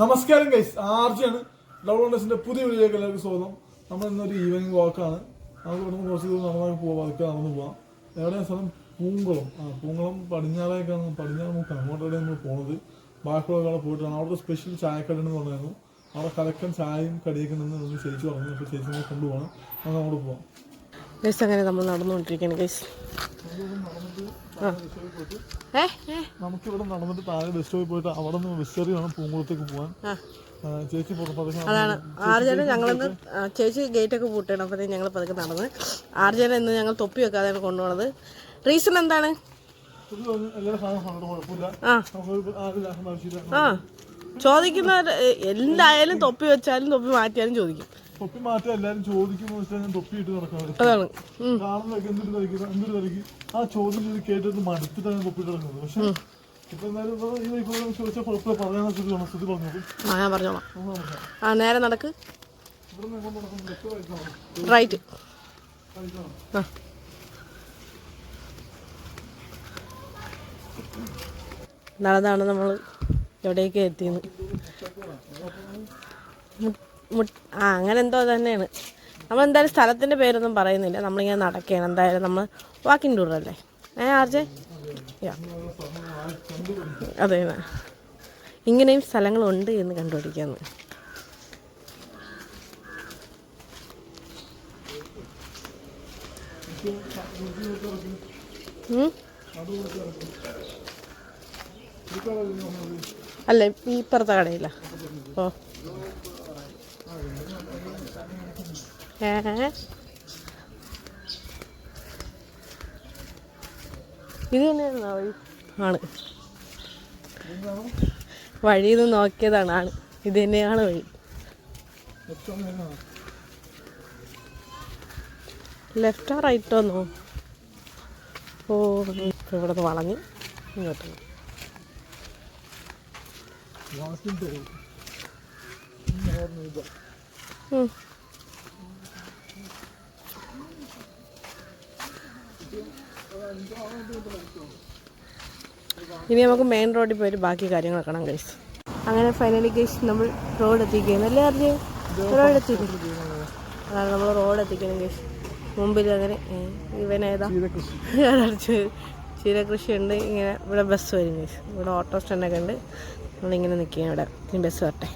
നമസ്കാരം guys ആർജിയാണ്. Love കോണ്ടസിന്റെ പുതിയ വീഡിയോയിലേക്ക് എല്ലാവർക്കും സ്വാഗതം. നമ്മൾ ഇന്നൊരു ഈവനിങ് വാക്കാണ് നമുക്ക് ഇവിടുന്ന് കുറച്ച് ദൂരം നടന്നാൽ പോവാം. അതൊക്കെ നടന്നു പോവാം. എവിടെയാണ് സ്ഥലം? പൂങ്കുളം. ആ പൂങ്കുളം പടിഞ്ഞാറേക്കാണ്. പടിഞ്ഞാറ് മുക്കാണ് അങ്ങോട്ടാണ് നമ്മൾ പോണത്? ബാക്കിയുള്ള അവിടെ പോയിട്ടാണ്. അവിടെ സ്പെഷ്യൽ ചായക്കട എന്ന് പറഞ്ഞായിരുന്നു. അവിടെ കലക്കൻ ചായയും കടിയൊക്കെ നിന്ന് ചേച്ചി പറഞ്ഞു. അപ്പോൾ ചേച്ചി കൊണ്ടുപോകണം. നമുക്ക് അങ്ങോട്ട് പോവാം. ഗൈസ് അങ്ങനെ നമ്മൾ നടന്നുകൊണ്ടിരിക്കുകയാണ് ഗൈസ്. നമുക്കിവിടെ നടന്നിട്ട് താഴെ ബസ് സ്റ്റോപ്പിൽ പോയിട്ട് അവിടെ നിന്ന് ബസ് കയറി വേണം പൂങ്കുളത്തേക്ക് പോകാൻ ചേച്ചി അതാണ്. ആർജന ഞങ്ങളിന്ന് ചേച്ചി ഗേറ്റൊക്കെ പൂട്ടണം അപ്പോഴത്തേക്ക് ഞങ്ങൾ പതുക്കെ നടന്ന്. ആർജന ഇന്ന് ഞങ്ങൾ തൊപ്പി വെക്കാതെയാണ് കൊണ്ടുപോണത്. റീസൺ എന്താണ്? ആ. ചോദിക്കുന്നവർ എന്തായാലും തൊപ്പി വെച്ചാലും തൊപ്പി മാറ്റിയാലും ചോദിക്കും. തൊപ്പി മാറ്റാൻ എല്ലാരും ചോദിക്കുമ്പോൾ ഞാൻ തൊപ്പി ഇട്ട് നടക്കാൻ അതാണ്. എന്തൊരു തിരക്കി എന്തൊരു തിരക്കി ആ ചോദ്യം ചെയ്ത് കേട്ടിട്ട് മടുത്തിട്ടാണ് ഞാൻ തൊപ്പി ഇട്ട് നടക്കുന്നത്. പക്ഷെ ഇപ്പൊ എന്തായാലും ഇപ്പൊ ഈ വൈക്കോടെ ചോദിച്ചാൽ കുഴപ്പമില്ല. പറയാൻ സ്ഥിതി പറഞ്ഞത് ആ ഞാൻ പറഞ്ഞോളാം. ആ നേരെ നടക്ക്. റൈറ്റ് ആ. നടന്നാണ് നമ്മൾ എവിടേക്ക് മു- ആ അങ്ങനെ എന്തോ തന്നെയാണ്. നമ്മൾ എന്തായാലും സ്ഥലത്തിന്റെ പേരൊന്നും പറയുന്നില്ല. നമ്മളിങ്ങനെ നടക്കുകയാണ്. എന്തായാലും നമ്മൾ വാക്കിംഗ് ടൂർ അല്ലേ? ഏ ആർജെ. അതെ ഇങ്ങനെയും സ്ഥലങ്ങളുണ്ട് എന്ന് കണ്ടുപിടിക്കാന്ന്? അല്ല ഈ ഇപ്പുറത്തെ കടയില്ല ഓ. ഇത് ആണ് വഴി ആണ്. വഴി ഇത് നോക്കിയതാണ് ആണ്. ഇത് തന്നെയാണ് വഴി. ലെഫ്റ്റോ റൈറ്റോ എന്നോ ഓ ഇവിടെ നിന്ന് വളഞ്ഞ് ഇങ്ങോട്ട് ഉം. ഇനി നമുക്ക് മെയിൻ റോഡിൽ പോയിട്ട് ബാക്കി കാര്യങ്ങൾ കാണാം ഗൈസ് അങ്ങനെ ഫൈനലി ഗൈസ് നമ്മൾ റോഡ് എത്തിക്കുകയാണ്. അല്ലേ അറിഞ്ഞു റോഡ് എത്തിക്കുന്നു അതാണ് നമ്മൾ റോഡ് എത്തിക്കണം ഗൈസ് മുമ്പിൽ അങ്ങനെ ഇവനേതാ? ചീരകൃഷി ഉണ്ട്. ഇങ്ങനെ ഇവിടെ ബസ് വരും ഗൈസ് ഇവിടെ ഓട്ടോ സ്റ്റാൻഡൊക്കെ ഉണ്ട്. നമ്മളിങ്ങനെ നിൽക്കുകയാണ് ഇവിടെ. ബസ് വരട്ടെ.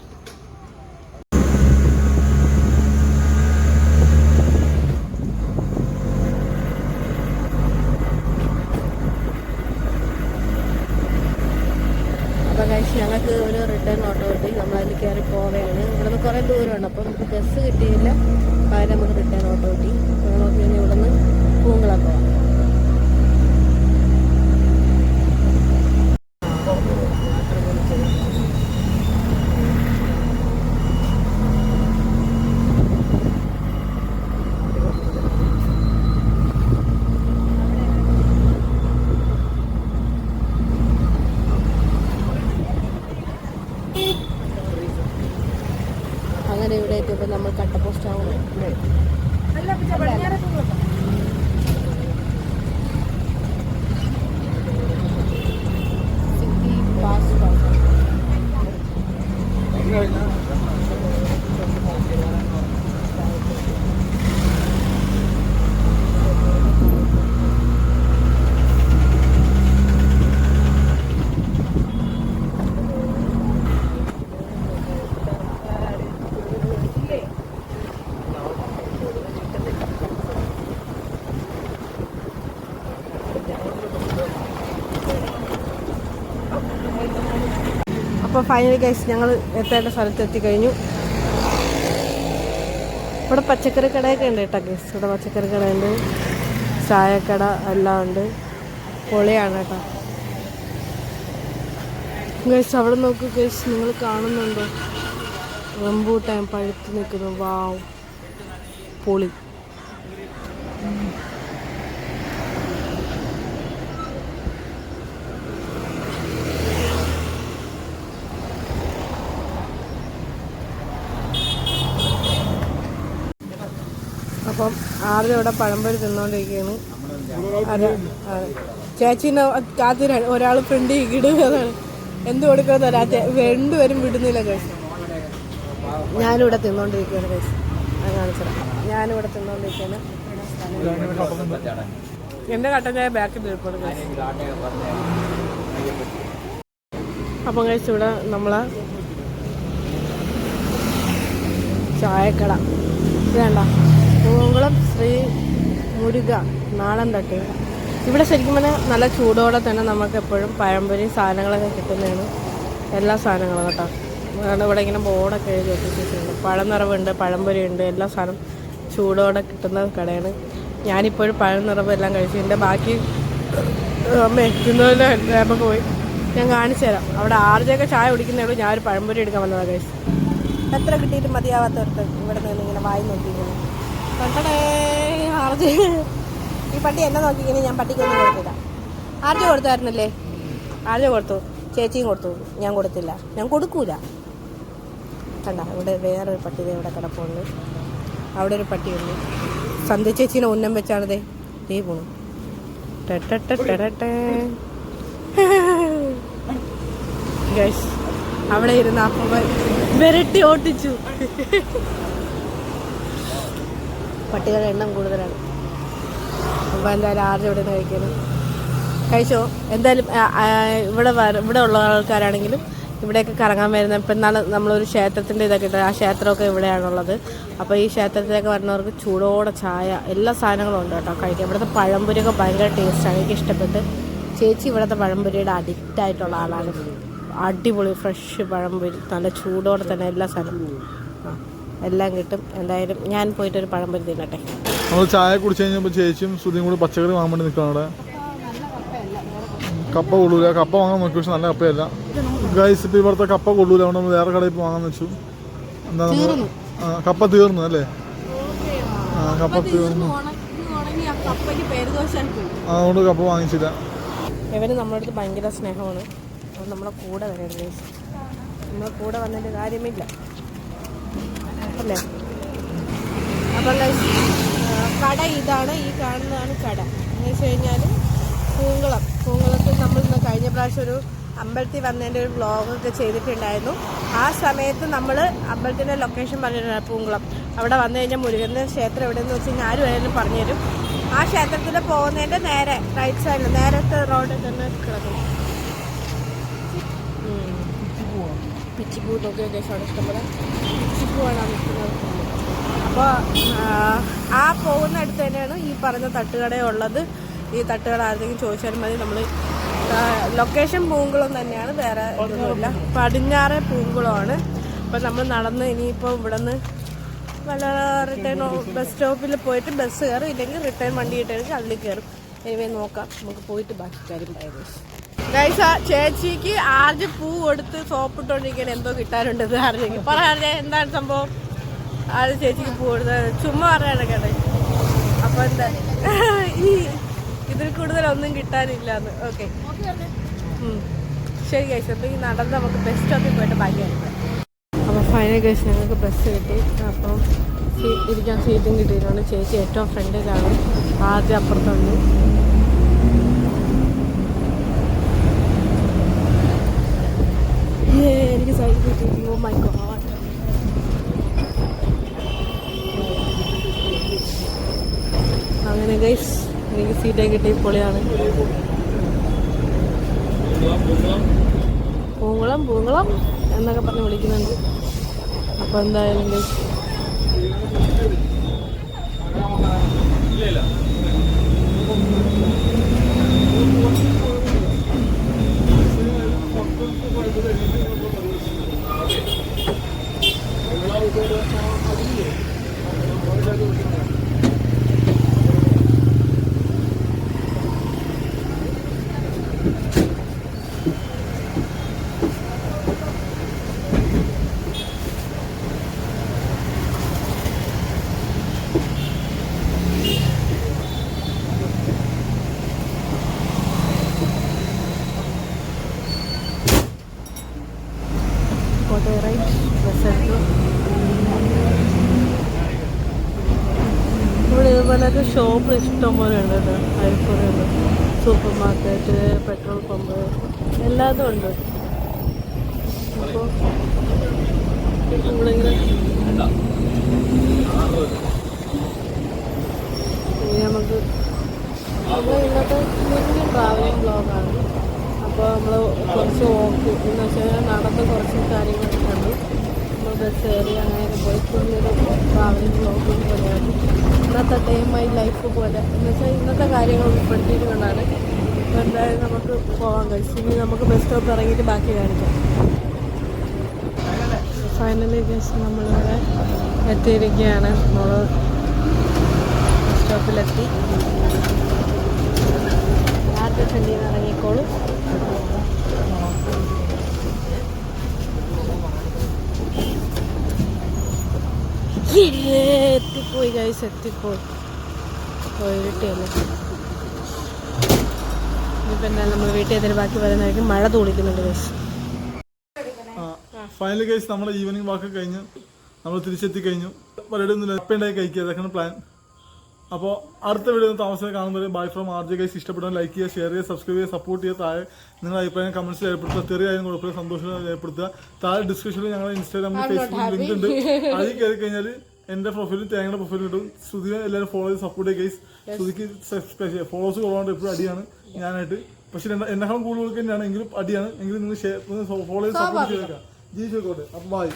ഒരു റിട്ടേൺ ഓട്ടോ കിട്ടി. നമ്മൾ അതിൽ കയറി പോവുകയാണ്. ഇവിടുന്ന് കുറേ ദൂരമാണ് അപ്പം നമുക്ക് ബസ് കിട്ടിയില്ല. പകരം നമുക്ക് റിട്ടേൺ ഓട്ടോ കിട്ടി. നമുക്ക് ഇനി ഇവിടുന്ന് പൂങ്കുളം പോവാം. അപ്പോൾ ഫൈനലി ഗൈസ് ഞങ്ങൾ എത്തേണ്ട സ്ഥലത്ത് എത്തിക്കഴിഞ്ഞു. ഇവിടെ പച്ചക്കറി കടയൊക്കെ ഉണ്ട് കേട്ടോ ഗൈസ് ഇവിടെ പച്ചക്കറി കടയുണ്ട് ചായക്കട എല്ലാം ഉണ്ട്. പൊളിയാണ് കേട്ടോ. ഗൈസ് അവിടെ നോക്കൂ ഗൈസ് നിങ്ങൾ കാണുന്നുണ്ടോ? റംബൂട്ടാൻ പഴുത്ത് നിൽക്കുന്നു. വാവ് പൊളി. അപ്പം ആദ്യം ഇവിടെ പഴംപൊരി തിന്നുകൊണ്ടിരിക്കുകയാണ് അതെ അതെ ചേച്ചീനെ കാത്തിര ഒരാൾ ഫ്രണ്ട് ഇടുകയാണ്. എന്ത് കൊടുക്കാൻ തരാ? രണ്ടുപേരും വിടുന്നില്ല കേസ് ഞാനിവിടെ തിന്നോണ്ടിരിക്കുകയാണ് ഞാൻ കാണിച്ചത് ഞാനിവിടെ തിന്നോണ്ടിരിക്കുകയാണ് എന്റെ കട്ടൻ ചായ ബാക്കിൽ ഇരിപ്പുണ്ട് അപ്പം കഴിച്ച് ഇവിടെ നമ്മളെ ചായക്കട. വേണ്ട പൂങ്കുളം ശ്രീ മുരുക നാടൻ തട്ടുകട ഇവിടെ ശരിക്കും പറഞ്ഞാൽ നല്ല ചൂടോടെ തന്നെ നമുക്ക് എപ്പോഴും പഴംപൊരി സാധനങ്ങളൊക്കെ കിട്ടുന്നതാണ്. എല്ലാ സാധനങ്ങളും കേട്ടോ. അതുകൊണ്ട് ഇവിടെ ഇങ്ങനെ ബോർഡൊക്കെ എഴുതി വെച്ചിട്ടുണ്ട്. പഴം നിറവുണ്ട് പഴംപൊരി ഉണ്ട് എല്ലാ സാധനം ചൂടോടെ കിട്ടുന്ന കടയാണ്. ഞാനിപ്പോഴും പഴം നിറവ് എല്ലാം കഴിച്ചു എന്റെ ബാക്കി എത്തുന്നതിന് നമുക്ക് പോയി. ഞാൻ കാണിച്ചു തരാം. അവിടെ ആർജയൊക്കെ ചായ കുടിക്കുന്നേ ഞാൻ ഒരു പഴംപൊരി എടുക്കാൻ വന്നതാണ് കഴിച്ചു എത്ര കിട്ടിയിട്ട് മതിയാവാത്തവർക്ക് ഇവിടെ നിന്ന് ഇങ്ങനെ വായി നോക്കിക്കുന്നു ആർജ്. ഈ പട്ടി എന്നെ നോക്കിങ്ങനെ ഞാൻ പട്ടിക്കൊന്നും കൊടുത്തില്ല. ആർജി കൊടുത്തായിരുന്നില്ലേ? ആർജ കൊടുത്തു. ചേച്ചിയും കൊടുത്തു. ഞാൻ കൊടുത്തില്ല. ഞാൻ കൊടുക്കൂല. കണ്ട? ഇവിടെ വേറൊരു പട്ടി ഇവിടെ കിടപ്പുണ്ട്. അവിടെ ഒരു പട്ടിയുണ്ട്. സന്ധ്യ ചേച്ചീനെ ഉന്നം വെച്ചാണിതേ ദേ. പോണു. അവിടെ ഇരുന്ന് അപ്പം വിരട്ടി ഓട്ടിച്ചു. പട്ടികളുടെ എണ്ണം കൂടുതലാണ്. അപ്പോൾ എന്തായാലും ആരുടെ ഇവിടെ നിന്ന് കഴിക്കണം കഴിച്ചോ? എന്തായാലും ഇവിടെ ഇവിടെ ഉള്ള ആൾക്കാരാണെങ്കിലും ഇവിടെയൊക്കെ കറങ്ങാൻ വരുന്ന ഇപ്പം ഇന്നാൾ നമ്മളൊരു ക്ഷേത്രത്തിന്റെ ഇതൊക്കെ ഇട്ട് ആ ക്ഷേത്രമൊക്കെ ഇവിടെയാണുള്ളത്. അപ്പോൾ ഈ ക്ഷേത്രത്തിലേക്ക് വരുന്നവർക്ക് ചൂടോടെ ചായ എല്ലാ സാധനങ്ങളും ഉണ്ട് കേട്ടോ കഴിക്കാൻ. ഇവിടുത്തെ പഴംപൊരിയൊക്കെ ഭയങ്കര ടേസ്റ്റാണ് എനിക്ക് ഇഷ്ടപ്പെട്ട് ചേച്ചി ഇവിടുത്തെ പഴംപൊരിയുടെ അഡിക്റ്റ് ആയിട്ടുള്ള ആളാണ്. അടിപൊളി ഫ്രഷ് പഴംപൊരി. നല്ല ചൂടോടെ തന്നെ എല്ലാ സാധനവും. എല്ലാം കിട്ടും. എന്തായാലും ഞാൻ പോയിട്ടൊരു പഴംപൊരി തിന്നട്ടെ. നമ്മൾ ചായ കുടിച്ച് കഴിഞ്ഞപ്പോൾ ചേച്ചിയും സുധിയും കൂടി പച്ചക്കറി വാങ്ങാൻ വേണ്ടി നിൽക്കുകയാണ് അവിടെ. കപ്പ കൊള്ളൂല. കപ്പ വാങ്ങാൻ നോക്കി പക്ഷെ നല്ല കപ്പയല്ല. ഗൈസ് ഇപ്പം ഇവിടുത്തെ കപ്പ കൊള്ളൂല. അതുകൊണ്ട് നമ്മൾ വേറെ കടയിൽ പോയി വാങ്ങാൻ വെച്ചു. എന്താ കപ്പ തീർന്നു അല്ലേ? ആ കപ്പ തീർന്നു അതുകൊണ്ട് കപ്പ വാങ്ങിച്ചില്ല. ഇവന് നമ്മുടെ അടുത്ത് ഭയങ്കര സ്നേഹമാണ്. നമ്മളെ കൂടെ guys. നമ്മളെ കൂടെ വന്നതിന്റെ കാര്യമില്ല. അല്ലേ? അപ്പം guys, കട ഇതാണ്. ഈ കാണുന്നതാണ് കട. എന്ന് വെച്ച് കഴിഞ്ഞാൽ പൂങ്കുളം. പൂങ്കുളത്തിൽ നമ്മൾ ഇന്ന് കഴിഞ്ഞ പ്രാവശ്യം ഒരു അമ്പലത്തിൽ വന്നതിന്റെ ഒരു വ്ളോഗൊക്കെ ചെയ്തിട്ടുണ്ടായിരുന്നു. ആ സമയത്ത് നമ്മൾ അമ്പലത്തിന്റെ ലൊക്കേഷൻ പറഞ്ഞിട്ടുണ്ട് പൂങ്കുളം. അവിടെ വന്നു കഴിഞ്ഞാൽ മുരുകന്റെ ക്ഷേത്രം എവിടെയെന്ന് വെച്ച് കഴിഞ്ഞാൽ ആരും ആയാലും പറഞ്ഞുതരും. ആ ക്ഷേത്രത്തിൽ പോകുന്നതിന്റെ നേരെ റൈറ്റ് സൈഡിൽ നേരത്തെ റോഡിൽ തന്നെ കിടക്കും പിച്ചിപ്പൂ നോക്കിയ ശേഷം അവിടെ പിച്ചിപ്പൂവാണ് നിൽക്കുന്നത് അപ്പോൾ ആ പോകുന്ന അടുത്ത് തന്നെയാണ് ഈ പറഞ്ഞ തട്ടുകട ഉള്ളത്. ഈ തട്ടുകട ആരെങ്കിലും ചോദിച്ചാലും മതി. നമ്മൾ ലൊക്കേഷൻ പൂങ്കുളം തന്നെയാണ്. വേറെ ഒന്നുമില്ല പടിഞ്ഞാറെ പൂങ്കുളമാണ്. അപ്പോൾ നമ്മൾ നടന്ന് ഇനിയിപ്പോൾ ഇവിടെ നിന്ന് വല്ല റിട്ടേൺ ബസ് സ്റ്റോപ്പിൽ പോയിട്ട് ബസ് കയറും ഇല്ലെങ്കിൽ റിട്ടേൺ വണ്ടി കിട്ടുകയാണെങ്കിൽ അതിൽ കയറും എനിവേ നോക്കാം. നമുക്ക് പോയിട്ട് ബാക്കി കാര്യം പറയാം. ഗൈസ ചേച്ചിക്ക് ആദ്യം പൂ കൊടുത്ത് സോപ്പിട്ടോണ്ടിരിക്കാൻ എന്തോ കിട്ടാനുണ്ട് ആർജയ്ക്ക് പറയാതെ എന്താണ് സംഭവം? ആദ്യം ചേച്ചിക്ക് പൂ കൊടുത്തത്? ചുമ്മാ പറയാണ് കേട്ടെ അപ്പൊ എന്താ? ഈ ഇതിൽ കിട്ടാനില്ല എന്ന് ഓക്കെ ശരി ഗൈസ് അപ്പൊ ഈ നടന്ന് നമുക്ക് ബസ് സ്റ്റോപ്പിൽ പോയിട്ട് ബാക്കിയായിരുന്നു അപ്പൊ ഫൈനൽ ഗൈസ് ഞങ്ങൾക്ക് ബസ് കിട്ടി. അപ്പം ഇരിക്കാൻ സീറ്റും കിട്ടിയിട്ടുണ്ട് ചേച്ചി ഏറ്റവും ഫ്രണ്ടിലാണ് ആദ്യം അപ്പുറത്തുണ്ട് ഏ, എനിക്ക് സൈഡ് കിട്ടി ഓ മൈ ഗോഡ് അങ്ങനെ ഗൈസ് എനിക്ക് സീറ്റേ കിട്ടി പൊളിയാണ്. പൂങ്കുളം പൂങ്കുളം എന്നൊക്കെ പറഞ്ഞ് വിളിക്കുന്നുണ്ട്. അപ്പോൾ എന്തായാലും Thank കോട്ടയം റൈറ്റ് ബസ് എടുത്തു ഇവിടെ ഇതുപോലൊക്കെ ഷോപ്പ് ഇഷ്ടംപോലെ ഉണ്ട് കേട്ടോ. സൂപ്പർ മാർക്കറ്റ് പെട്രോൾ പമ്പ് എല്ലാതും ഉണ്ട്. അപ്പോൾ നമ്മളിങ്ങനെ നമുക്ക് നമ്മൾ ഇന്നത്തെ കുഞ്ഞു ട്രാവലിംഗ് ബ്ലോഗാണ് അപ്പോൾ നമ്മൾ കുറച്ച് വോക്ക് എന്ന് വെച്ചാൽ നടന്ന് കുറച്ച് നമ്മൾ കയറി അങ്ങനെയൊക്കെ പോയി കുഞ്ഞൊരു ട്രാവലിംഗ് ബ്ലോഗും പോലെയാണ് ഇന്നത്തെ ഡേ മൈ ലൈഫ് പോലെ. എന്ന് വെച്ചാൽ ഇന്നത്തെ കാര്യങ്ങൾ ഉൾപ്പെടുത്തിയിട്ടുകൊണ്ടാണ് ഇപ്പോൾ എന്തായാലും നമുക്ക് പോകാൻ കഴിച്ചു ഇനി നമുക്ക് ബസ് സ്റ്റോപ്പ് ഇറങ്ങിയിട്ട് ബാക്കി കാണിക്കാം. ഫൈനലി ജസ്റ്റ് നമ്മളിവിടെ എത്തിയിരിക്കുകയാണ്. നമ്മൾ ബസ് സ്റ്റോപ്പിലെത്തി ആദ്യ ഇറങ്ങിക്കോളൂ. എത്തിപ്പോയി. ഗൈസ് എത്തിപ്പോയി നമ്മൾ ബാക്കി മഴ ഗൈസ് ഫൈനലി ഗൈസ് നമ്മുടെ ഈവനിങ് വാക്ക് കഴിഞ്ഞ് നമ്മൾ തിരിച്ചെത്തി കഴിഞ്ഞു. പരിപാടി ഒന്നും കഴിക്കുക. അതൊക്കെയാണ് പ്ലാൻ അപ്പോൾ അടുത്ത വീഡിയോ താമസം കാണുമ്പോൾ bye from R J guys ഇഷ്ടപ്പെട്ടാൽ ലൈക്ക് ചെയ്യുക ഷെയർ ചെയ്യുക സബ്സ്ക്രൈബ് ചെയ്യുക സപ്പോർട്ട് ചെയ്യുക. താഴെ നിങ്ങളുടെ അഭിപ്രായം കമന്റ്സിൽ ഏർപ്പെടുത്തുക തെറിയായാലും കുഴപ്പമില്ല സന്തോഷം ഏർപ്പെടുത്തുക താഴെ ഡിസ്ക്രിപ്ഷനിൽ ഞങ്ങളുടെ ഇൻസ്റ്റാഗ്രാമിൽ ഫേസ്ബുക്കിൽ ലിങ്ക് ഉണ്ട്. അതിൽ കയറി കഴിഞ്ഞാൽ എന്റെ പ്രൊഫൈലും തേങ്ങയുടെ പ്രൊഫൈലും കിട്ടും ശ്രുതിയെ എല്ലാവരും ഫോളോ ചെയ്ത് സപ്പോർട്ട് ചെയ്യുക ഗൈസ് ശ്രുതിക്ക് ഫോളോസ് കുറവാണ്ട് എപ്പോഴും അടിയാണ് ഞാനായിട്ട്. പക്ഷെ എന്നെ കൂടുതൽ തന്നെയാണ്. എങ്കിലും അടിയാണ്. എങ്കിലും നിങ്ങൾ ഫോളോ ചെയ്ത് സപ്പോർട്ട് ചെയ്തേക്കാം ജീവിച്ചോട്ടെ അപ്പം ബൈ